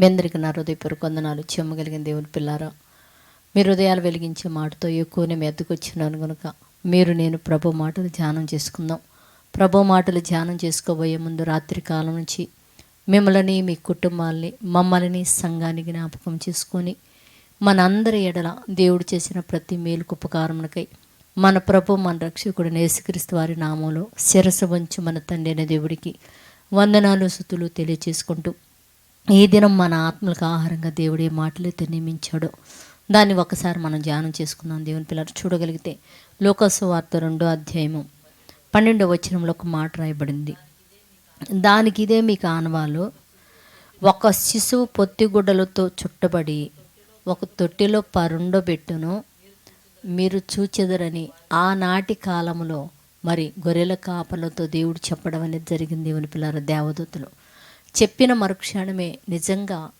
మీ అందరికీ నా హృదయపూర్వక వందనాలు. చెమ్మగలిగిన దేవుని పిల్లారా మీ హృదయాలు వెలిగించే మాటతో ఎక్కువనే మీ కనుక మీరు నేను ప్రభు మాటలు ధ్యానం చేసుకుందాం. ప్రభు మాటలు ధ్యానం చేసుకోబోయే ముందు రాత్రి కాలం నుంచి మిమ్మల్ని మీ కుటుంబాల్ని మమ్మల్ని సంఘాన్ని జ్ఞాపకం చేసుకొని మనందరి ఎడల దేవుడు చేసిన ప్రతి మేలుకు ఉపకారములకై మన ప్రభు మన రక్షకుడు నేసుక్రీస్తు వారి నామంలో శిరస వంచు మన తండ్రి దేవుడికి వందనాలు సుతులు తెలియచేసుకుంటూ ఈ దినం మన ఆత్మలకు ఆహారంగా దేవుడే మాటలైతే నియమించాడో. దాన్ని ఒకసారి మనం ధ్యానం చేసుకున్నాం దేవుని పిల్లలు చూడగలిగితే లోకసు వార్త రెండో అధ్యాయము పన్నెండో వచనంలో ఒక మాట రాయబడింది. దానికి ఇదే మీకు ఆనవాలు ఒక శిశువు పొత్తిగుడ్డలతో చుట్టబడి ఒక తొట్టిలో పరుండబెట్టును మీరు చూచెదరని ఆనాటి కాలంలో మరి గొర్రెల కాపలతో దేవుడు చెప్పడం అనేది జరిగింది. దేవుని పిల్లల దేవదూతలు. చెప్పిన మరుక్షణమే నిజంగా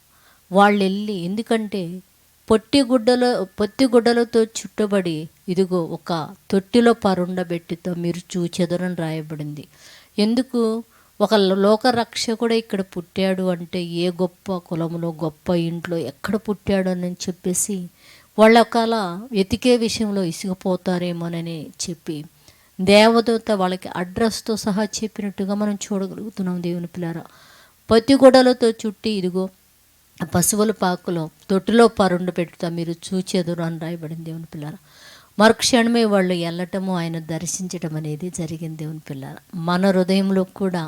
వాళ్ళు వెళ్ళి ఎందుకంటే పొట్టి గుడ్డలో గుడ్డలతో చుట్టబడి ఇదిగో ఒక తొట్టిలో పరుండబెట్టితో మీరు చూచెదరని రాయబడింది. ఎందుకు? ఒక లోకరక్ష కూడా ఇక్కడ పుట్టాడు అంటే ఏ గొప్ప కులములో గొప్ప ఇంట్లో ఎక్కడ పుట్టాడు అని చెప్పేసి వాళ్ళ ఒకవేళ వెతికే విషయంలో ఇసిగిపోతారేమోనని చెప్పి దేవదూత వాళ్ళకి అడ్రస్తో సహా చెప్పినట్టుగా మనం చూడగలుగుతున్నాం దేవుని పిల్లరా. పత్తి గొడలతో చుట్టి ఇదిగో పశువుల పాకులో తొట్టిలో పరుండు పెట్టుతా మీరు చూచేదురు అని రాయబడింది దేవుని పిల్లల మరుక్షణమే వాళ్ళు వెళ్ళటము ఆయన దర్శించటం అనేది జరిగింది దేవుని పిల్లల మన హృదయంలో కూడా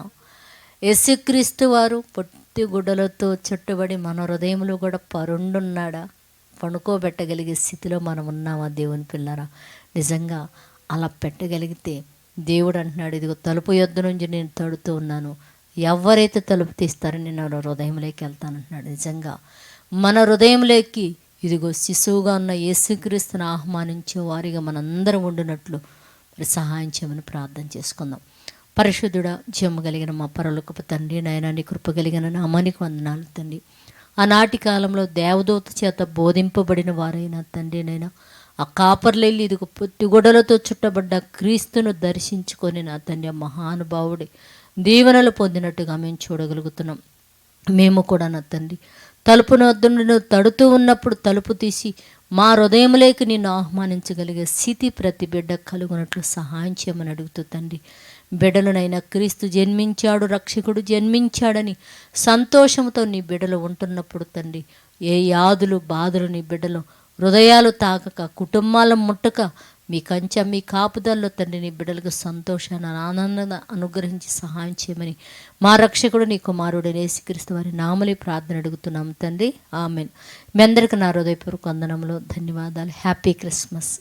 యేసుక్రీస్తు వారు పొట్టి గుడ్డలతో చుట్టబడి మన హృదయంలో కూడా పరుండున్నాడా? పడుకోబెట్టగలిగే స్థితిలో మనం ఉన్నామా దేవుని పిల్లరా? నిజంగా అలా పెట్టగలిగితే దేవుడు అంటున్నాడు ఇదిగో తలుపు యొద్ద నుంచి నేను తడుతూ ఉన్నాను ఎవరైతే తలుపు తీస్తారో నేను వాళ్ళ హృదయంలోకి వెళ్తానంటున్నాడు నిజంగా మన హృదయంలోకి ఇదిగో శిశువుగా ఉన్న యేసుక్రీస్తుని ఆహ్వానించే వారిగా మనందరం ఉండినట్లు మరి సహాయం చేయమని ప్రార్థన చేసుకుందాం. పరిశుద్ధుడ జీవము కలిగిన మా పరలోకపు తండ్రి నాయన నీ కృప కలిగిన నామానికి వందనాలు తండ్రి. ఆనాటి కాలంలో దేవదూత చేత బోధింపబడిన వారైన తండ్రినైనా ఆ కాపర్లెల్లి ఇదిగో పొత్తిగొడలతో చుట్టబడ్డ క్రీస్తును దర్శించుకొని నా తండ్రి ఆ మహానుభావుడి దీవెనలు పొందినట్టుగా మేము చూడగలుగుతున్నాం. మేము కూడా నా తండ్రి తలుపు నొద్దును తడుతూ ఉన్నప్పుడు తలుపు తీసి మా హృదయంలోకి నిన్ను ఆహ్వానించగలిగే స్థితి ప్రతి బిడ్డ కలుగునట్లు సహాయం చేయమని అడుగుతూ తండ్రి బిడ్డలనైనా క్రీస్తు జన్మించాడు రక్షకుడు జన్మించాడని సంతోషంతో నీ బిడ్డలు ఉంటున్నప్పుడు తండ్రి ఏ యాదులు బాధలు నీ బిడ్డలు హృదయాలు తాకక కుటుంబాల ముట్టక మీ కంచె మీ కాపుదల్లో తండ్రి నీ బిడ్డలకు సంతోషాన్ని ఆనందాన్ని అనుగ్రహించి సహాయం చేయమని మా రక్షకుడు నీ కుమారుడు నేసిక్రీస్తు వారి నామలి ప్రార్థన అడుగుతున్నాం తండ్రి. ఆమెన్. మీ అందరికీ నా హృదయపూర్వక వందనములు ధన్యవాదాలు. Happy Christmas.